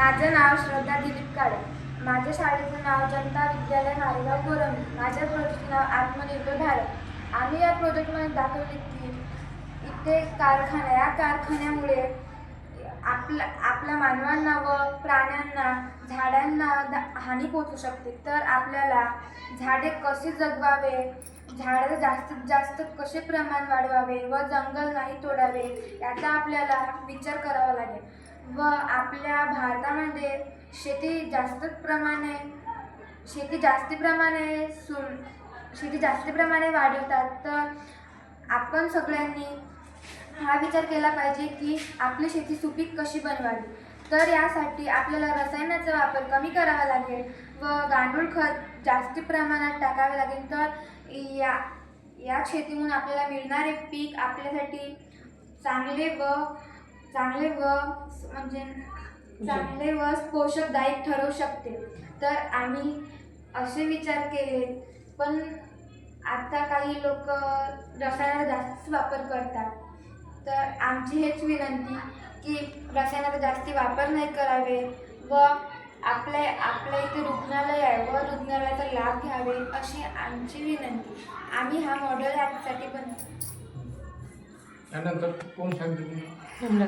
माझं नाव श्रद्धा दिलीप काळे. माझ्या शाळेचं नाव जनता विद्यालय नारेगाव गोरंबी माझ्या प्रोजेक्टचं नाव आत्मनिर्भर भारत. आम्ही या प्रोजेक्टमध्ये दाखवले की इथे कारखाना या कारखान्यामुळे आपला आपल्या मानवांना व प्राण्यांना झाडांना हानी पोचू शकते. तर आपल्याला झाडे कसे जगवावे? झाडं जास्तीत जास्त कसे प्रमाण वाढवावे? व जंगल नाही तोडावे? याचा आपल्याला विचार करावा लागेल. व आपल्या भारतामध्ये शेती जास्त प्रमाणे शेती जास्ती प्रमाणे सुन शेती जास्ती प्रमाणे वाढवतात. तर आपण सगळ्यांनी हा विचार केला पाहिजे की आपली शेती सुपीक कशी बनवावी? तर यासाठी आपल्याला रसायनाचा वापर कमी करावा लागेल व गांडूळ खत जास्ती प्रमाणात टाकावे लागेल. तर या या शेतीमधून आपल्याला मिळणारे पीक आपल्यासाठी चांगले व चांगले व म्हणजे चांगले व पोषकदायक ठरू शकते. तर आम्ही असे विचार केले पण आता काही लोक रसायनाचा जास्त वापर करतात. तर आमची हेच विनंती की रसायनाचा जास्ती वापर नाही करावे व आपल्या आपल्या इथे रुग्णालय आहे व रुग्णालयाचा लाभ घ्यावे अशी आमची विनंती. आम्ही हा मॉडेल ॲपसाठी बनवतो त्यानंतर कोण सांगितलं